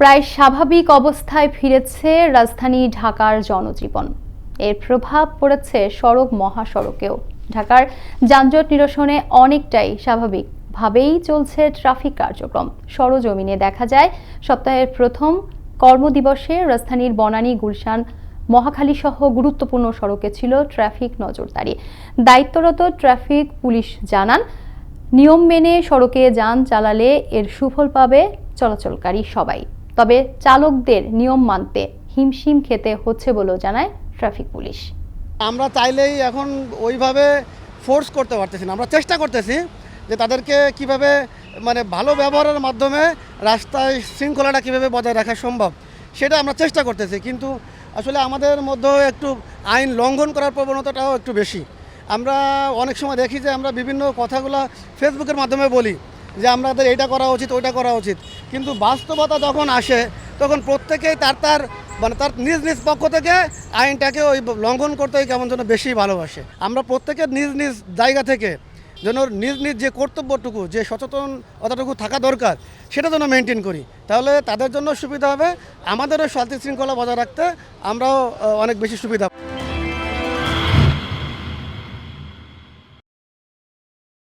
প্রায় স্বাভাবিক অবস্থায় ফিরেছে রাজধানী ঢাকার জনজীবন। এর প্রভাব পড়েছে সড়ক মহাসড়কেও। ঢাকার যানজট নিরসনে অনেকটাই স্বাভাবিকভাবেই চলছে ট্রাফিক কার্যক্রম। সরজমিনে দেখা যায়, সপ্তাহের প্রথম কর্মদিবসে রাজধানীর বনানী, গুলশান মহাখালী সহ গুরুত্বপূর্ণ সড়কে ছিল ট্রাফিক নজরদারি। দায়িত্বরত ট্রাফিক পুলিশ জানান, নিয়ম মেনে সড়কে যান চালালে এর সুফল পাবে চলাচলকারী সবাই। তবে চালকদের নিয়ম মানতে হিমশিম খেতে হচ্ছে বলেও জানায় ট্রাফিক পুলিশ। আমরা চাইলেই এখন ওইভাবে ফোর্স করতে পারতেছি না। আমরা চেষ্টা করতেছি যে তাদেরকে কীভাবে মানে ভালো ব্যবহারের মাধ্যমে রাস্তায় শৃঙ্খলাটা কীভাবে বজায় রাখা সম্ভব, সেটা আমরা চেষ্টা করতেছি। কিন্তু আসলে আমাদের মধ্যেও একটু আইন লঙ্ঘন করার প্রবণতাটাও একটু বেশি। আমরা অনেক সময় দেখি যে আমরা বিভিন্ন কথাগুলো ফেসবুকের মাধ্যমে বলি। যে আমাদের এটা করা উচিত, ওইটা করা উচিত কিন্তু বাস্তবতা যখন আসে, তখন প্রত্যেকেই তার তার মানে তার নিজ নিজ পক্ষ থেকে আইনটাকে ওই লঙ্ঘন করতে কেমন যেন বেশি ভালোবাসে আমরা প্রত্যেকের নিজ নিজ জায়গা থেকে যেন নিজ নিজ যে কর্তব্যটুকু, যে সচেতনতাটুকু থাকা দরকার, সেটা যেন মেনটেন করি তাহলে তাদের জন্য সুবিধা হবে, আমাদেরও শান্তি শৃঙ্খলা বজায় রাখতে আমরাও অনেক বেশি সুবিধা।